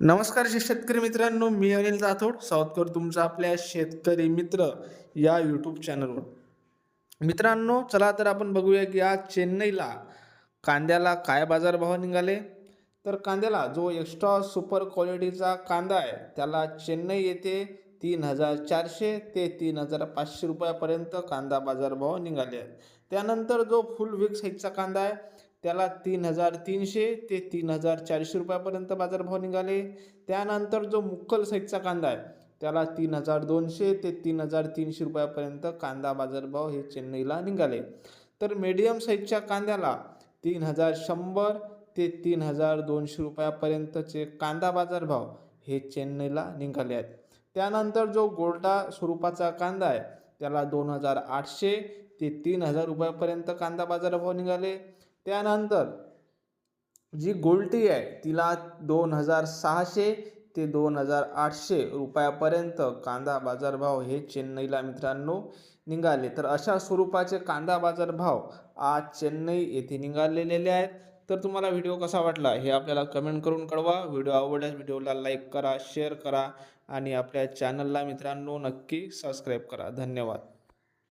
नमस्कार शेतकरी मित्रांनो मी अनिल राठोड सावतकर तुमचा आपल्या शेतकरी मित्र या यूट्यूब चॅनलवर मित्रांनो चला तर आपण बघूया की आज चेन्नईला कांद्याला काय बाजारभाव निघाले? तर कांद्याला जो एक्स्ट्रा सुपर क्वालिटीचा कांदा आहे त्याला चेन्नई येथे तीन हजार चारशे ते तीन हजार पाचशे रुपयापर्यंत कांदा बाजारभाव निघाले आहेत. त्यानंतर जो फुल वीक साईजचा कांदा आहे त्याला तीन हजार तीनशे ते तीन हजार चारशे रुपयापर्यंत बाजारभाव निघाले. त्यानंतर जो मुक्कल साईजचा कांदा आहे त्याला तीन हजार दोनशे ते तीन हजार तीनशे रुपयापर्यंत कांदा बाजारभाव हे चेन्नईला निघाले. तर मीडियम साईजच्या कांद्याला तीन हजार शंभर ते तीन हजार दोनशे रुपयापर्यंतचे कांदा बाजारभाव हे चेन्नईला निघाले आहेत. त्यानंतर जो गोल्डा स्वरूपाचा कांदा आहे त्याला दोन हजार आठशे ते तीन हजार रुपयापर्यंत कांदा बाजारभाव निघाले. त्यानंतर जी गोल्टी आहे तिला दोन हजार सहाशे ते दोन हजार आठशे रुपयापर्यंत कांदा बाजारभाव हे चेन्नईला मित्रांनो निघाले. तर अशा स्वरूपाचे कांदा बाजारभाव आज चेन्नई येथे निघालेले आहेत. तर तुम्हाला व्हिडिओ कसा वाटला हे आपल्याला कमेंट करून कळवा. व्हिडिओ आवडल्यास व्हिडिओला लाईक करा शेअर करा आणि आपल्या चॅनलला मित्रांनो नक्की सबस्क्राईब करा. धन्यवाद.